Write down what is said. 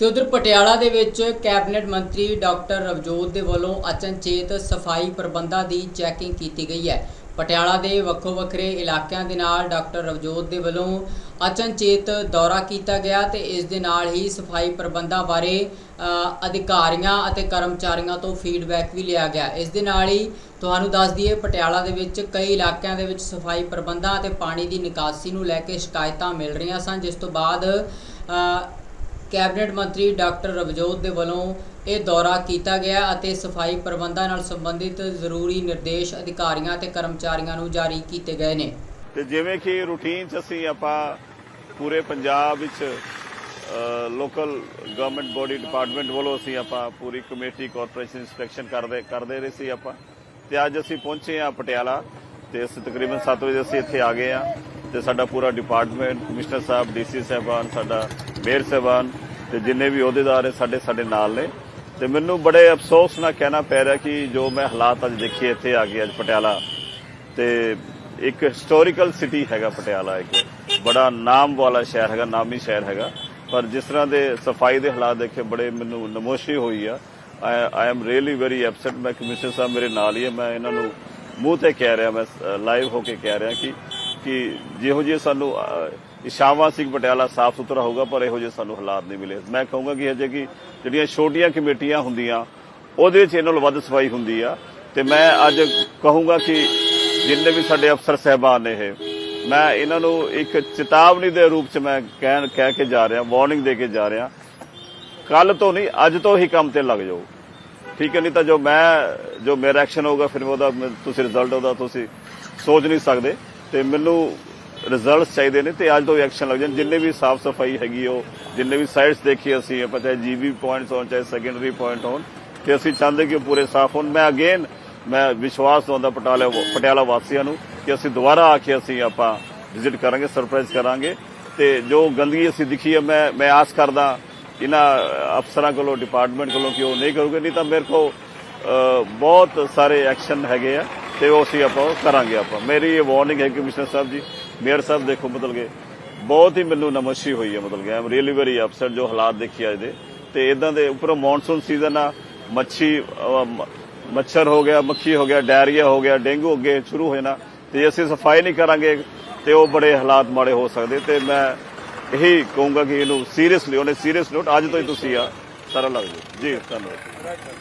ਤੇ ਉਧਰ ਪਟਿਆਲਾ ਦੇ ਵਿੱਚ ਕੈਬਨਿਟ ਮੰਤਰੀ ਡਾਕਟਰ ਰਵਜੋਤ ਦੇ ਵੱਲੋਂ ਅਚਨਚੇਤ ਸਫ਼ਾਈ ਪ੍ਰਬੰਧਾਂ ਦੀ ਚੈਕਿੰਗ ਕੀਤੀ ਗਈ ਹੈ। ਪਟਿਆਲਾ ਦੇ ਵੱਖੋ ਵੱਖਰੇ ਇਲਾਕਿਆਂ ਦੇ ਨਾਲ ਡਾਕਟਰ ਰਵਜੋਤ ਦੇ ਵੱਲੋਂ ਅਚਨਚੇਤ ਦੌਰਾ ਕੀਤਾ ਗਿਆ ਤੇ ਇਸ ਦੇ ਨਾਲ ਹੀ ਸਫ਼ਾਈ ਪ੍ਰਬੰਧਾਂ ਬਾਰੇ ਅਧਿਕਾਰੀਆਂ ਅਤੇ ਕਰਮਚਾਰੀਆਂ ਤੋਂ ਫੀਡਬੈਕ ਵੀ ਲਿਆ ਗਿਆ। ਇਸ ਦੇ ਨਾਲ ਹੀ ਤੁਹਾਨੂੰ ਦੱਸ ਦਈਏ, ਪਟਿਆਲਾ ਦੇ ਵਿੱਚ ਕਈ ਇਲਾਕਿਆਂ ਦੇ ਵਿੱਚ ਸਫ਼ਾਈ ਪ੍ਰਬੰਧਾਂ ਅਤੇ ਪਾਣੀ ਦੀ ਨਿਕਾਸੀ ਨੂੰ ਲੈ ਕੇ ਸ਼ਿਕਾਇਤਾਂ ਮਿਲ ਰਹੀਆਂ ਸਨ, ਜਿਸ ਤੋਂ ਬਾਅਦ ਕੈਬਨਿਟ ਮੰਤਰੀ ਡਾਕਟਰ ਰਵਜੋਤ ਦੇ ਵੱਲੋਂ ਇਹ ਦੌਰਾ ਕੀਤਾ ਗਿਆ ਅਤੇ ਸਫ਼ਾਈ ਪ੍ਰਬੰਧਾਂ ਨਾਲ ਸੰਬੰਧਿਤ ਜ਼ਰੂਰੀ ਨਿਰਦੇਸ਼ ਅਧਿਕਾਰੀਆਂ ਤੇ ਕਰਮਚਾਰੀਆਂ ਨੂੰ ਜਾਰੀ ਕੀਤੇ ਗਏ ਨੇ। ਤੇ ਜਿਵੇਂ ਕਿ ਰੂਟੀਨ ਚ ਅਸੀਂ ਆਪਾਂ ਪੂਰੇ ਪੰਜਾਬ ਵਿੱਚ ਲੋਕਲ ਗਵਰਨਮੈਂਟ ਬੋਡੀ ਡਿਪਾਰਟਮੈਂਟ ਵੱਲੋਂ ਅਸੀਂ ਆਪਾਂ ਪੂਰੀ ਕਮੇਟੀ ਕਾਰਪੋਰੇਸ਼ਨ ਇਨਸਪੈਕਸ਼ਨ ਕਰਦੇ ਕਰਦੇ ਰਹੇ ਸੀ ਆਪਾਂ। ਤੇ ਅੱਜ ਅਸੀਂ ਪਹੁੰਚੇ ਆ ਪਟਿਆਲਾ ਤੇ ਅਸੀਂ ਤਕਰੀਬਨ 7 ਵਜੇ ਅਸੀਂ ਇੱਥੇ ਆ ਗਏ ਆ ਤੇ ਸਾਡਾ ਪੂਰਾ ਡਿਪਾਰਟਮੈਂਟ ਕਮਿਸ਼ਨਰ ਸਾਹਿਬ, ਡੀਸੀ ਸਾਹਿਬਾਨ, ਸਾਡਾ ਮੇਅਰ ਸਾਹਿਬਾਨ ਤੇ ਜਿੰਨੇ ਵੀ ਅਹੁਦੇਦਾਰ ਹੈ ਸਾਡੇ ਸਾਡੇ ਨਾਲ ਨੇ। ਤੇ ਮੈਨੂੰ ਬੜੇ ਅਫਸੋਸ ਨਾਲ ਕਹਿਣਾ ਪੈ ਰਿਹਾ ਕਿ ਜੋ ਮੈਂ ਹਾਲਾਤ ਅੱਜ ਦੇਖੇ, ਇੱਥੇ ਆ ਕੇ ਅੱਜ ਪਟਿਆਲਾ। ਤੇ ਇੱਕ ਹਿਸਟੋਰੀਕਲ ਸਿਟੀ ਹੈਗਾ ਪਟਿਆਲਾ ਇੱਕ। ਬੜਾ ਨਾਮ ਵਾਲਾ ਸ਼ਹਿਰ ਹੈਗਾ, ਨਾਮੀ ਸ਼ਹਿਰ ਹੈਗਾ। ਪਰ ਜਿਸ ਤਰ੍ਹਾਂ ਦੇ ਸਫ਼ਾਈ ਦੇ ਹਾਲਾਤ ਦੇਖੇ, ਬੜੇ ਮੈਨੂੰ ਨਮੋਸ਼ੀ ਹੋਈ ਆ। I am really very upset ਮੈਂ ਕਮਿਸ਼ਨਰ ਸਾਹਿਬ ਮੇਰੇ ਨਾਲ ਹੀ ਹੈ ਮੈਂ ਇਹਨਾਂ ਨੂੰ ਮੂੰਹ ਤੇ ਕਹਿ ਰਿਹਾ, ਮੈਂ ਲਾਈਵ ਹੋ ਕੇ ਕਹਿ ਰਿਹਾ ਕਿ ਕਿ ਜਿਹੋ ਜਿਹੇ ਸਾਨੂੰ ਅਹ, ਇਸ਼ਾਵਾ ਸਿੰਘ ਪਟਿਆਲਾ ਸਾਫ਼ ਸੁਥਰਾ ਹੋਊਗਾ ਪਰ ਇਹੋ ਜਿਹੇ ਸਾਨੂੰ ਹਾਲਾਤ ਨਹੀਂ ਮਿਲੇ। ਮੈਂ ਕਹੂੰਗਾ ਕਿ ਅਜੇ ਕਿ ਜਿਹੜੀਆਂ ਛੋਟੀਆਂ ਕਮੇਟੀਆਂ ਹੁੰਦੀਆਂ ਉਹਦੇ ਵਿੱਚ ਇਹਨਾਂ ਨੂੰ ਵੱਧ ਸਫ਼ਾਈ ਹੁੰਦੀ ਆ। ਤੇ ਮੈਂ ਅੱਜ ਕਹੂੰਗਾ ਕਿ ਜਿੰਨੇ ਵੀ ਸਾਡੇ ਅਫਸਰ ਸਹਿਬਾਨ ਨੇ ਇਹ ਮੈਂ ਇਹਨਾਂ ਨੂੰ ਇੱਕ ਚੇਤਾਵਨੀ ਦੇ ਰੂਪ ਚ ਮੈਂ ਕਹਿਣ ਕਹਿ ਕੇ ਜਾ ਰਿਹਾ ਵਾਰਨਿੰਗ ਦੇ ਕੇ ਜਾ ਰਿਹਾ। ਕੱਲ ਤੋਂ ਨਹੀਂ ਅੱਜ ਤੋਂ ਹੀ ਕੰਮ ਤੇ ਲੱਗ ਜਾਓ। ਠੀਕ ਹੈ ਨਹੀਂ ਤਾਂ ਜੋ ਮੈਂ ਜੋ ਮੇਰਾ ਐਕਸ਼ਨ ਹੋਊਗਾ ਫਿਰ ਉਹਦਾ ਤੁਸੀਂ ਰਿਜ਼ਲਟ ਉਹਦਾ ਤੁਸੀਂ ਸੋਚ ਨਹੀਂ ਸਕਦੇ। ਤੇ ਮੈਨੂੰ ਰਿਜ਼ਲਟਸ ਚਾਹੀਦੇ ਨੇ ਤੇ ਅੱਜ ਤੋਂ ਐਕਸ਼ਨ ਲੱਗ ਜਾਣ। ਜਿੰਨੇ ਵੀ ਸਾਫ਼ ਸਫ਼ਾਈ ਹੈਗੀ ਉਹ, ਜਿੰਨੇ ਵੀ ਸਾਈਟਸ ਦੇਖੀ ਅਸੀਂ, ਆਪਾਂ ਚਾਹੇ ਜੀਵੀ ਪੁਆਇੰਟਸ ਹੋਣ, ਚਾਹੇ ਸੈਕੰਡਰੀ ਪੁਆਇੰਟ ਹੋਣ ਕਿ ਅਸੀਂ ਚਾਹੁੰਦੇ ਕਿ ਪੂਰੇ ਸਾਫ਼ ਹੋਣ। ਮੈਂ ਅਗੇਨ ਮੈਂ ਵਿਸ਼ਵਾਸ ਦਵਾਉਂਦਾ ਪਟਿਆਲਾ ਪਟਿਆਲਾ ਵਾਸੀਆਂ ਨੂੰ ਕਿ ਅਸੀਂ ਦੁਬਾਰਾ ਆ ਕੇ ਅਸੀਂ ਆਪਾਂ ਵਿਜ਼ਿਟ ਕਰਾਂਗੇ ਸਰਪ੍ਰਾਈਜ਼ ਕਰਾਂਗੇ। ਤੇ ਜੋ ਗੰਦਗੀ ਅਸੀਂ ਦਿਖੀ ਹੈ ਮੈਂ ਮੈਂ ਆਸ ਕਰਦਾ ਇਹਨਾਂ ਅਫਸਰਾਂ ਕੋਲੋਂ ਡਿਪਾਰਟਮੈਂਟ ਕੋਲੋਂ ਕਿ ਉਹ ਨਹੀਂ ਕਰੂਗੇ। ਨਹੀਂ ਤਾਂ ਮੇਰੇ ਕੋ ਬਹੁਤ ਸਾਰੇ ਐਕਸ਼ਨ ਹੈਗੇ ਆ। ਤੇ ਉਹ ਅਸੀਂ ਆਪਾਂ ਕਰਾਂਗੇ ਆਪਾਂ। ਮੇਰੀ ਇਹ ਵਾਰਨਿੰਗ ਹੈ ਕਮਿਸ਼ਨਰ ਸਾਹਿਬ ਜੀ, ਮੇਅਰ ਸਾਹਿਬ ਦੇਖੋ ਮਤਲਬ ਕਿ ਬਹੁਤ ਹੀ ਮੈਨੂੰ ਨਮਸ਼ੀ ਹੋਈ ਹੈ ਮਤਲਬ ਕਿ ਆਮ ਰੀਅਲੀ ਵੈਰੀ ਅਪਸੈਟ ਜੋ ਹਾਲਾਤ ਦੇਖੀ ਅੱਜ ਦੇ। ਤੇ ਇਦਾਂ ਦੇ ਉੱਪਰੋਂ ਮੌਨਸੂਨ ਸੀਜ਼ਨ ਆ, ਮੱਛੀ ਮੱਛਰ ਹੋ ਗਿਆ, ਮੱਖੀ ਹੋ ਗਿਆ ਡਾਇਰੀਆ ਹੋ ਗਿਆ, ਡੇਂਗੂ ਅੱਗੇ ਸ਼ੁਰੂ ਹੋ ਜਾਣਾ ਤੇ ਜੇ ਅਸੀਂ ਸਫ਼ਾਈ ਨਹੀਂ ਕਰਾਂਗੇ ਤੇ ਉਹ ਬੜੇ ਹਾਲਾਤ ਮਾੜੇ ਹੋ ਸਕਦੇ। ਤੇ ਮੈਂ ਇਹੀ ਕਹੂੰਗਾ ਕਿ ਇਹਨੂੰ ਸੀਰੀਅਸਲੀ ਉਹਨੇ ਸੀਰੀਅਸ ਨੋਟ ਅੱਜ ਤੋਂ ਹੀ ਤੁਸੀਂ ਆ। ਸਾਰਾ ਲੱਗ ਜਾਓ। ਜੀ, ਧੰਨਵਾਦ।